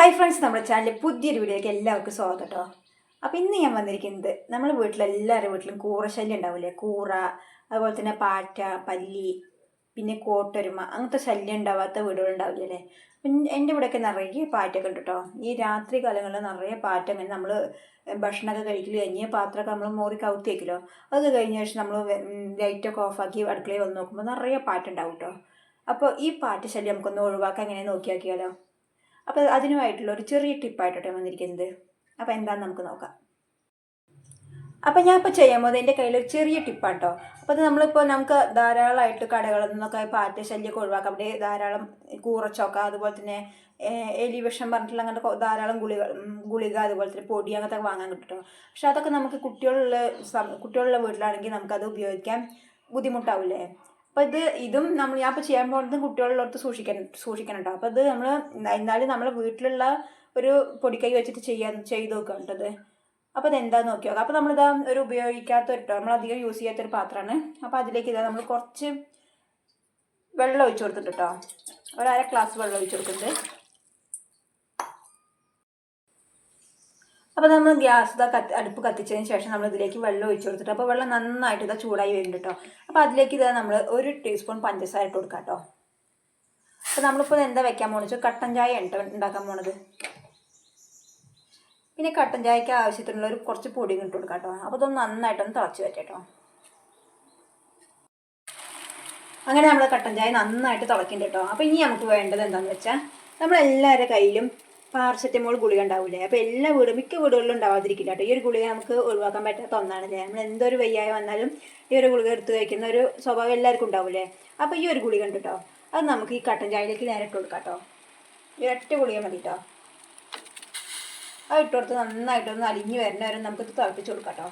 Hi friends നമ്മുടെ ചാനലിൽ പുതിയൊരു വീഡിയോയ്ക്ക് എല്ലാവർക്കും സ്വാഗതം കേട്ടോ അപ്പോൾ ഇന്ന് ഞാൻ വന്നിരിക്കുന്നത് നമ്മുടെ വീട്ടിലെല്ലാവരുടെ വീട്ടിലും കൂറ ശല്യം ഉണ്ടാവില്ലേ കൂറ അതുപോലെ തന്നെ പാറ്റ പല്ലി പിന്നെ കോട്ടൊരുമ അങ്ങനത്തെ ശല്യം ഉണ്ടാവാത്ത വീടുകൾ ഉണ്ടാവില്ലേ അപ്പം എന്റെ ഇവിടെയൊക്കെ നിറയെ പാറ്റൊക്കെ ഉണ്ട് കേട്ടോ ഈ രാത്രി കാലങ്ങളിൽ നിറയെ പാറ്റ അങ്ങനെ നമ്മൾ ഭക്ഷണമൊക്കെ കഴിക്കൽ കഴിഞ്ഞ് പാത്രമൊക്കെ നമ്മൾ മോറി കവുത്തി വയ്ക്കലോ അത് കഴിഞ്ഞ ശേഷം നമ്മൾ ലൈറ്റൊക്കെ ഓഫാക്കി അടുക്കളയിൽ വന്ന് നോക്കുമ്പോൾ നിറയെ പാറ്റ ഉണ്ടാവും കേട്ടോ അപ്പോൾ ഈ പാറ്റ ശല്യം നമുക്കൊന്ന് ഒഴിവാക്കാൻ എങ്ങനെ നോക്കി നോക്കിയാലോ അപ്പോൾ അതിനുമായിട്ടുള്ള ഒരു ചെറിയ ടിപ്പായിട്ടോട്ടെ വന്നിരിക്കുന്നത്. അപ്പോൾ എന്താണെന്ന് നമുക്ക് നോക്കാം. അപ്പോൾ ഞാൻ ഇപ്പോൾ ചെയ്യാൻ പോകുന്നത് എന്റെ കയ്യിൽ ഒരു ചെറിയ ടിപ്പാണ് കേട്ടോ അപ്പോൾ അത് നമ്മളിപ്പോൾ നമുക്ക് ധാരാളമായിട്ട് കടകളിൽ നിന്നൊക്കെ പാറ്റ ശല്യമൊക്കെ ഒഴിവാക്കാം. അവിടെ ധാരാളം കൂറച്ചൊക്ക അതുപോലെ തന്നെ എലി വിഷം പറഞ്ഞിട്ടുള്ള അങ്ങനത്തെ ധാരാളം ഗുളിക ഗുളിക അതുപോലെ തന്നെ പൊടി അങ്ങനത്തെ വാങ്ങാൻ കിട്ടും പക്ഷെ അതൊക്കെ നമുക്ക് കുട്ടികളുള്ള കുട്ടികളുള്ള വീട്ടിലാണെങ്കിൽ നമുക്കത് ഉപയോഗിക്കാൻ ബുദ്ധിമുട്ടാവില്ലേ? അപ്പോൾ ഇത് ഇതും നമ്മൾ ഞാൻ ഇപ്പോൾ ചെയ്യാൻ പോകുന്നത് കുട്ടികളുള്ളടത്ത് സൂക്ഷിക്കണം സൂക്ഷിക്കണം കേട്ടോ അപ്പോൾ ഇത് നമ്മൾ എന്നാലും നമ്മളെ വീട്ടിലുള്ള ഒരു പൊടിക്കൈ വെച്ചിട്ട് ചെയ്യാൻ ചെയ്ത് നോക്കുക കേട്ടത് അപ്പോൾ അതെന്താന്ന് നോക്കി നോക്കാം. അപ്പോൾ നമ്മളിതാ ഒരു ഉപയോഗിക്കാത്ത ഒരു നമ്മൾ അധികം യൂസ് ചെയ്യാത്തൊരു പാത്രമാണ്. അപ്പോൾ അതിലേക്ക് ഇതാ നമ്മൾ കുറച്ച് വെള്ളം ഒഴിച്ചു കൊടുത്തിട്ട് കേട്ടോ ഒരു അര ഗ്ലാസ് വെള്ളം ഒഴിച്ചു കൊടുക്കുന്നുണ്ട് അപ്പോൾ നമ്മൾ ഗ്യാസ് ഇതാ കത്തി അടുപ്പ് കത്തിച്ചതിന് ശേഷം നമ്മൾ ഇതിലേക്ക് വെള്ളം ഒഴിച്ചു കൊടുത്തിട്ട് അപ്പോൾ വെള്ളം നന്നായിട്ട് ഇതാ ചൂടായി വരുന്നുണ്ട് കേട്ടോ അപ്പോൾ അതിലേക്ക് ഇതാ നമ്മൾ ഒരു ടീസ്പൂൺ പഞ്ചസാര ഇട്ട് കൊടുക്കാം കേട്ടോ അപ്പോൾ നമ്മളിപ്പോൾ എന്താ വെക്കാൻ വെച്ചാൽ കട്ടൻ ചായ ഉണ്ട് ഉണ്ടാക്കാൻ പോണത്. പിന്നെ കട്ടൻ ചായക്ക് ആവശ്യത്തിനുള്ള ഒരു കുറച്ച് പൊടി ഇട്ട് കൊടുക്കാം കേട്ടോ അപ്പോൾ ഇതൊന്ന് നന്നായിട്ടൊന്ന് തിളച്ച് വെച്ചേട്ടോ അങ്ങനെ നമ്മൾ കട്ടൻ ചായ നന്നായിട്ട് തിളക്കുന്നുണ്ട് കേട്ടോ അപ്പോൾ ഇനി നമുക്ക് വേണ്ടത് എന്താണെന്ന് വെച്ചാൽ നമ്മളെല്ലാവരുടെ കയ്യിലും പാർസെറ്റമോൾ ഗുളിക ഉണ്ടാവില്ലേ അപ്പോൾ എല്ലാ വീടും മിക്ക വീടുകളിലും ഉണ്ടാവാതിരിക്കില്ല കേട്ടോ. ഈ ഒരു ഗുളിക നമുക്ക് ഒഴിവാക്കാൻ പറ്റാത്ത ഒന്നാണല്ലേ നമ്മൾ എന്തൊരു വയ്യായ വന്നാലും ഈ ഒരു ഗുളിക എടുത്ത് കഴിക്കുന്ന ഒരു സ്വഭാവം എല്ലാവർക്കും ഉണ്ടാവില്ലേ അപ്പോൾ ഈ ഒരു ഗുളിക ഉണ്ട് കേട്ടോ. അത് നമുക്ക് ഈ കട്ടൻ ചായയിലേക്ക് നേരെ ഇട്ട് കൊടുക്കാം കേട്ടോ. ഈ ഒറ്റ ഗുളിക മതി കേട്ടോ. അത് ഇട്ട് കൊടുത്ത് നന്നായിട്ടൊന്ന് അലിഞ്ഞ് വരുന്ന വരെ നമുക്കിത് തിളപ്പിച്ച് കൊടുക്കാം കേട്ടോ.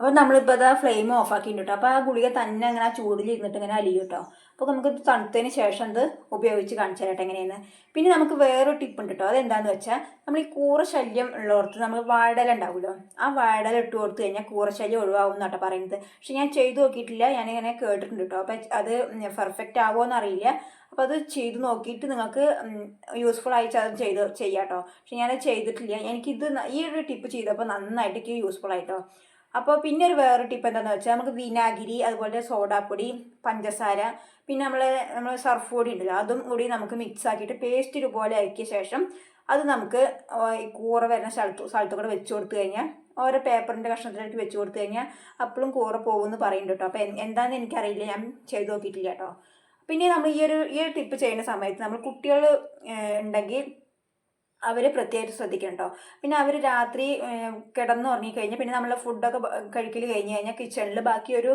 അപ്പോൾ നമ്മളിപ്പോൾ അതാ ഫ്ലെയിം ഓഫ് ആക്കി കേട്ടോ അപ്പോൾ ആ ഗുളിക തന്നെ അങ്ങനെ ആ ചൂടിലിരുന്നിട്ട് ഇങ്ങനെ അലിയും കേട്ടോ അപ്പോൾ നമുക്ക് തണുത്തതിന് ശേഷം ഇത് ഉപയോഗിച്ച് കാണിച്ചു തരട്ടെ എങ്ങനെയെന്ന്. പിന്നെ നമുക്ക് വേറൊരു ടിപ്പ് ഉണ്ട് കേട്ടോ അതെന്താണെന്ന് വെച്ചാൽ നമ്മൾ ഈ കൂറ ശല്യം ഉള്ളവർക്ക് നമ്മൾ വാഴല ഉണ്ടാവുമല്ലോ ആ വാഴല ഇട്ട് കൊടുത്തു കഴിഞ്ഞാൽ കൂറ ശല്യം ഒഴിവാകും എന്നാട്ടോ പറയുന്നത്. പക്ഷെ ഞാൻ ചെയ്തു നോക്കിയിട്ടില്ല. ഞാനിങ്ങനെ കേട്ടിട്ടുണ്ട് കേട്ടോ അപ്പോൾ അത് പെർഫെക്റ്റ് ആവുമോ എന്നറിയില്ല അപ്പോൾ അത് ചെയ്ത് നോക്കിയിട്ട് നിങ്ങൾക്ക് യൂസ്ഫുൾ ആയിട്ട് അത് ചെയ്ത് ചെയ്യാം കേട്ടോ പക്ഷെ ഞാനത് ചെയ്തിട്ടില്ല. എനിക്കിത് ഈ ഒരു ടിപ്പ് ചെയ്തപ്പോൾ നന്നായിട്ട് എനിക്ക് യൂസ്ഫുൾ ആയിട്ടോ അപ്പോൾ പിന്നെ ഒരു വേറെ ടിപ്പ് എന്താണെന്ന് വെച്ചാൽ നമുക്ക് വിനാഗിരി അതുപോലെ സോഡാപ്പൊടി പഞ്ചസാര പിന്നെ നമ്മൾ നമ്മൾ സർഫ് പൊടി ഉണ്ടല്ലോ അതും കൂടി നമുക്ക് മിക്സ് ആക്കിയിട്ട് പേസ്റ്റ് ഇതുപോലെ ആക്കിയ ശേഷം അത് നമുക്ക് കൂറ വരുന്ന സ്ഥലത്ത് സ്ഥലത്ത് കൂടെ വെച്ച് കൊടുത്തു കഴിഞ്ഞാൽ ഓരോ പേപ്പറിന്റെ കഷ്ണത്തിലേക്ക് വെച്ച് കൊടുത്തു കഴിഞ്ഞാൽ അപ്പോഴും കൂറ പോകുമെന്ന് പറയുന്നുണ്ട് കേട്ടോ. അപ്പോൾ എന്താണെന്ന് എനിക്കറിയില്ല ഞാൻ ചെയ്ത് നോക്കിയിട്ടില്ല കേട്ടോ. പിന്നെ നമ്മൾ ഈ ഒരു ഈ ഒരു ടിപ്പ് ചെയ്യുന്ന സമയത്ത് നമ്മൾ കുട്ടികൾ ഉണ്ടെങ്കിൽ അവർ പ്രത്യേകിച്ച് ശ്രദ്ധിക്കണം പിന്നെ അവർ രാത്രി കിടന്ന് ഉറങ്ങിക്കഴിഞ്ഞാൽ പിന്നെ നമ്മൾ ഫുഡൊക്കെ കഴിക്കൽ കഴിഞ്ഞ് കഴിഞ്ഞാൽ കിച്ചണിൽ ബാക്കി ഒരു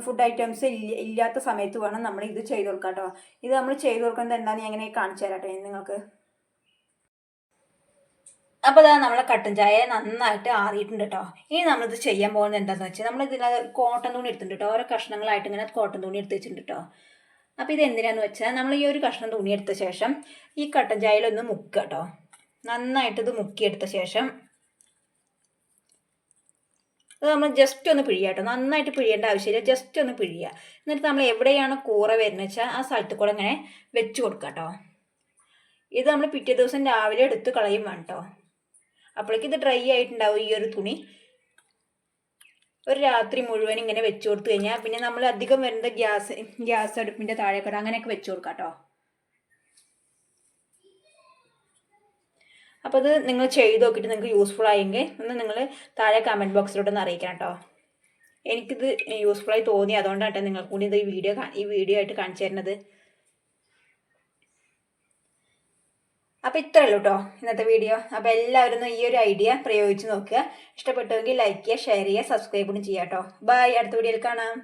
ഫുഡ് ഐറ്റംസ് ഇല്ല ഇല്ലാത്ത സമയത്ത് വേണം നമ്മൾ ഇത് ചെയ്ത് കൊടുക്കാം ഇത് നമ്മൾ ചെയ്ത് കൊടുക്കുന്നത് എന്താണെന്ന് ഞാൻ എങ്ങനെ കാണിച്ചു തരാം കേട്ടോ നിങ്ങൾക്ക്. അപ്പോൾ അതാ നമ്മളെ കട്ടൻ ചായ നന്നായിട്ട് ആറിയിട്ടുണ്ട് കേട്ടോ ഇനി നമ്മളിത് ചെയ്യാൻ പോകുന്നത് എന്താണെന്ന് വെച്ചാൽ നമ്മൾ ഇതിനകത്ത് കോട്ടൺ തുണി എടുത്തിട്ടുണ്ട് ഓരോ കഷ്ണങ്ങളായിട്ട് ഇങ്ങനെ കോട്ടൺ തുണി എടുത്ത് വെച്ചിട്ടുണ്ട് കേട്ടോ അപ്പോൾ ഇത് എന്തിനാന്ന് വെച്ചാൽ നമ്മൾ ഈ ഒരു കഷ്ണം തുണി എടുത്ത ശേഷം ഈ കട്ടൻ ചായയിലൊന്ന് മുക്കുക കേട്ടോ നന്നായിട്ട് ഇത് മുക്കിയെടുത്ത ശേഷം അത് നമ്മൾ ജസ്റ്റ് ഒന്ന് പിഴിയുക കേട്ടോ. നന്നായിട്ട് പിഴിയേണ്ട ആവശ്യമില്ല. ജസ്റ്റ് ഒന്ന് പിഴിയുക. എന്നിട്ട് നമ്മൾ എവിടെയാണ് കൂറ വരുന്നത് വെച്ചാൽ ആ സ്ഥലത്ത് കൂടെ ഇങ്ങനെ വെച്ച് കൊടുക്കുക കേട്ടോ. ഇത് നമ്മൾ പിറ്റേ ദിവസം രാവിലെ എടുത്ത് കളയും വേണം കേട്ടോ. അപ്പോഴേക്കും ഇത് ഡ്രൈ ആയിട്ടുണ്ടാവും ഈ ഒരു തുണി. ഒരു രാത്രി മുഴുവൻ ഇങ്ങനെ വെച്ച് കൊടുത്തു കഴിഞ്ഞാൽ പിന്നെ നമ്മൾ അധികം വരുന്നത് ഗ്യാസ് ഗ്യാസ് അടുപ്പിന്റെ താഴെക്കട അങ്ങനെയൊക്കെ വെച്ച് കൊടുക്കാം കേട്ടോ. അപ്പോൾ ഇത് നിങ്ങൾ ചെയ്ത് നോക്കിയിട്ട് നിങ്ങൾക്ക് യൂസ്ഫുൾ ആയെങ്കിൽ ഒന്ന് നിങ്ങൾ താഴെ കമന്റ് ബോക്സിലോട്ടൊന്ന് അറിയിക്കണം കേട്ടോ എനിക്കിത് യൂസ്ഫുൾ ആയി തോന്നി. അതുകൊണ്ടാണ് നിങ്ങൾക്ക് കൂടി ഇത് ഈ വീഡിയോ ഈ വീഡിയോ ആയിട്ട് കാണിച്ചു തരുന്നത്. അപ്പോൾ ഇത്ര ഉള്ളൂ കേട്ടോ ഇന്നത്തെ വീഡിയോ അപ്പോൾ എല്ലാവരും ഈ ഒരു ഐഡിയ പ്രയോഗിച്ച് നോക്കുക. ഇഷ്ടപ്പെട്ടുവെങ്കിൽ ലൈക്ക് ചെയ്യുക ഷെയർ ചെയ്യുക സബ്സ്ക്രൈബും ചെയ്യാം കേട്ടോ ബൈ അടുത്ത വീഡിയോയിൽ കാണാം.